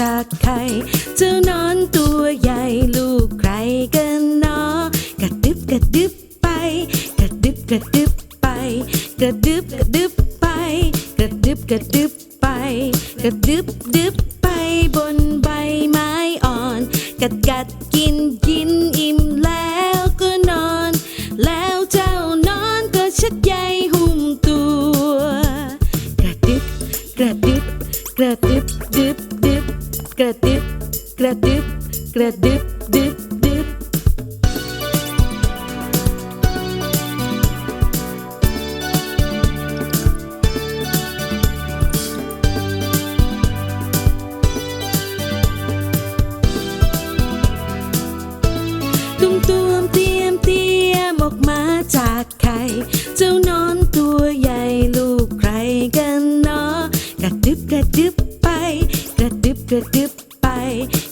จากไข่เจ้านอนตัวใหญ่ลูกใครกันเนาะกระดึบกระดึบไป กระดึบกระดึบไป กระดึบกระดึบไป กระดึบกระดึบไป กระดึบดึบไปบนใบไม้อ่อน กัดกัดกิน กระดึบดึบดึบตุ้มตวมเตรียมเตรียมออกมาจากไข่ เจ้านอนตัวใหญ่ลูกใครกันเนาะกระดึบกระดึบไป กระดึบกระดึบ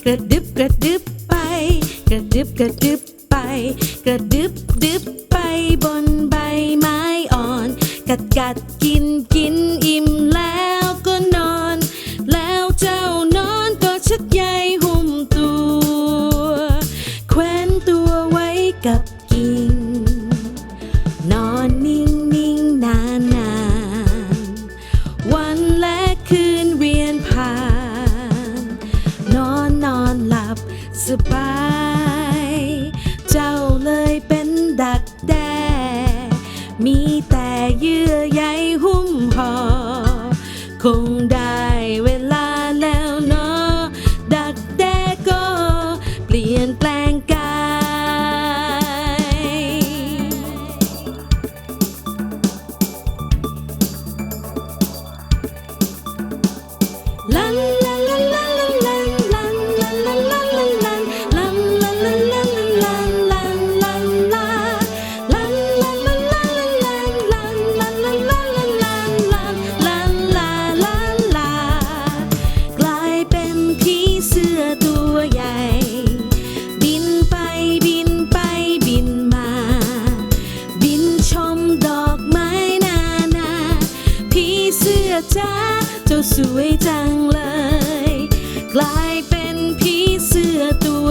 กระดึบกระดึบไป กระดึบกระดึบไป กระดึบดึบไปบนใบไม้อ่อน กัดกัดกินกิน สบาย เจ้าเลยเป็นดักแด้ มีแต่เยื่อใยหุ้มห่อคงได้ ผีเสื้อจ้าเจ้าสวยจังเลย กลายเป็นผีเสื้อตัว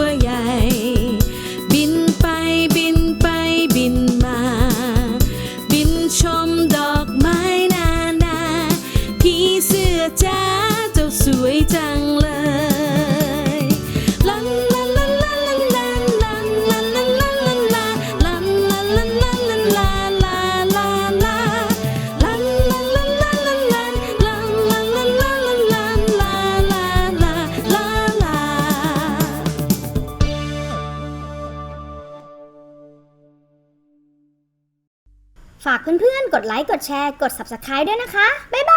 ฝากเพื่อนๆ กดไลค์ กดแชร์ กด Subscribe ด้วยนะคะ บ๊ายบาย